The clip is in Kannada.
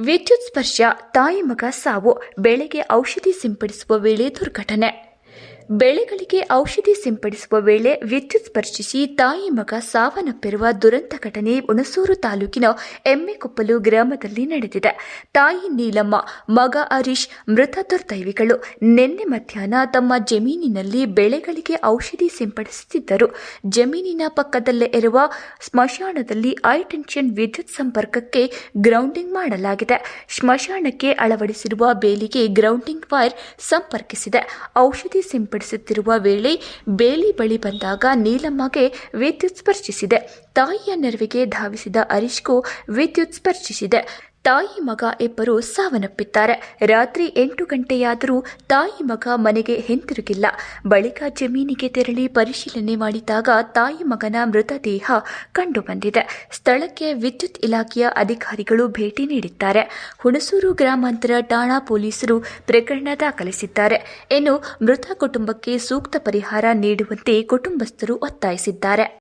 ವಿದ್ಯುತ್ ಸ್ಪರ್ಶ ತಾಯಿ ಮಗ ಸಾವು ಬೆಳೆಗೆ ಔಷಧಿ ಸಿಂಪಡಿಸುವ ವೇಳೆ ದುರ್ಘಟನೆ. ಬೆಳೆಗಳಿಗೆ ಔಷಧಿ ಸಿಂಪಡಿಸುವ ವೇಳೆ ವಿದ್ಯುತ್ ಸ್ಪರ್ಶಿಸಿ ತಾಯಿ ಮಗ ಸಾವನ್ನಪ್ಪಿರುವ ದುರಂತ ಘಟನೆ ಹುಣಸೂರು ತಾಲೂಕಿನ ಎಮ್ಮೆಕೊಪ್ಪಲು ಗ್ರಾಮದಲ್ಲಿ ನಡೆದಿದೆ. ತಾಯಿ ನೀಲಮ್ಮ, ಮಗ ಹರೀಶ್ ಮೃತ ದುರ್ದೈವಿಗಳು ನಿನ್ನೆ ಮಧ್ಯಾಹ್ನ ತಮ್ಮ ಜಮೀನಿನಲ್ಲಿ ಬೆಳೆಗಳಿಗೆ ಔಷಧಿ ಸಿಂಪಡಿಸುತ್ತಿದ್ದರು. ಜಮೀನಿನ ಪಕ್ಕದಲ್ಲೇ ಇರುವ ಸ್ಮಶಾನದಲ್ಲಿ ಹೈ ಟೆನ್ಷನ್ ವಿದ್ಯುತ್ ಸಂಪರ್ಕಕ್ಕೆ ಗ್ರೌಂಡಿಂಗ್ ಮಾಡಲಾಗಿದೆ. ಸ್ಮಶಾನಕ್ಕೆ ಅಳವಡಿಸಿರುವ ಬೇಲಿಗೆ ಗ್ರೌಂಡಿಂಗ್ ವೈರ್ ಸಂಪರ್ಕಿಸಿದೆ. ಔಷಧಿ ಸಿಂಪಡಿಸುತ್ತಿರುವ ವೇಳೆ ಬೇಲಿ ಬಳಿ ಬಂದಾಗ ನೀಲಮ್ಮಗೆ ವಿದ್ಯುತ್ ಸ್ಪರ್ಶಿಸಿದೆ. ತಾಯಿಯ ನೆರವಿಗೆ ಧಾವಿಸಿದ ಹರೀಶ್ಗೂ ವಿದ್ಯುತ್ ಸ್ಪರ್ಶಿಸಿದೆ. ತಾಯಿ ಮಗ ಇಬ್ಬರು ಸಾವನ್ನಪ್ಪಿದ್ದಾರೆ. ರಾತ್ರಿ ಎಂಟು ಗಂಟೆಯಾದರೂ ತಾಯಿ ಮಗ ಮನೆಗೆ ಹಿಂತಿರುಗಿಲ್ಲ. ಬಳಿಕ ಜಮೀನಿಗೆ ತೆರಳಿ ಪರಿಶೀಲನೆ ಮಾಡಿದಾಗ ತಾಯಿ ಮಗನ ಮೃತದೇಹ ಕಂಡುಬಂದಿದೆ. ಸ್ಥಳಕ್ಕೆ ವಿದ್ಯುತ್ ಇಲಾಖೆಯ ಅಧಿಕಾರಿಗಳು ಭೇಟಿ ನೀಡಿದ್ದಾರೆ. ಹುಣಸೂರು ಗ್ರಾಮಾಂತರ ಠಾಣಾ ಪೊಲೀಸರು ಪ್ರಕರಣ ದಾಖಲಿಸಿದ್ದಾರೆ. ಇನ್ನು ಮೃತ ಕುಟುಂಬಕ್ಕೆ ಸೂಕ್ತ ಪರಿಹಾರ ನೀಡುವಂತೆ ಕುಟುಂಬಸ್ಥರು ಒತ್ತಾಯಿಸಿದ್ದಾರೆ.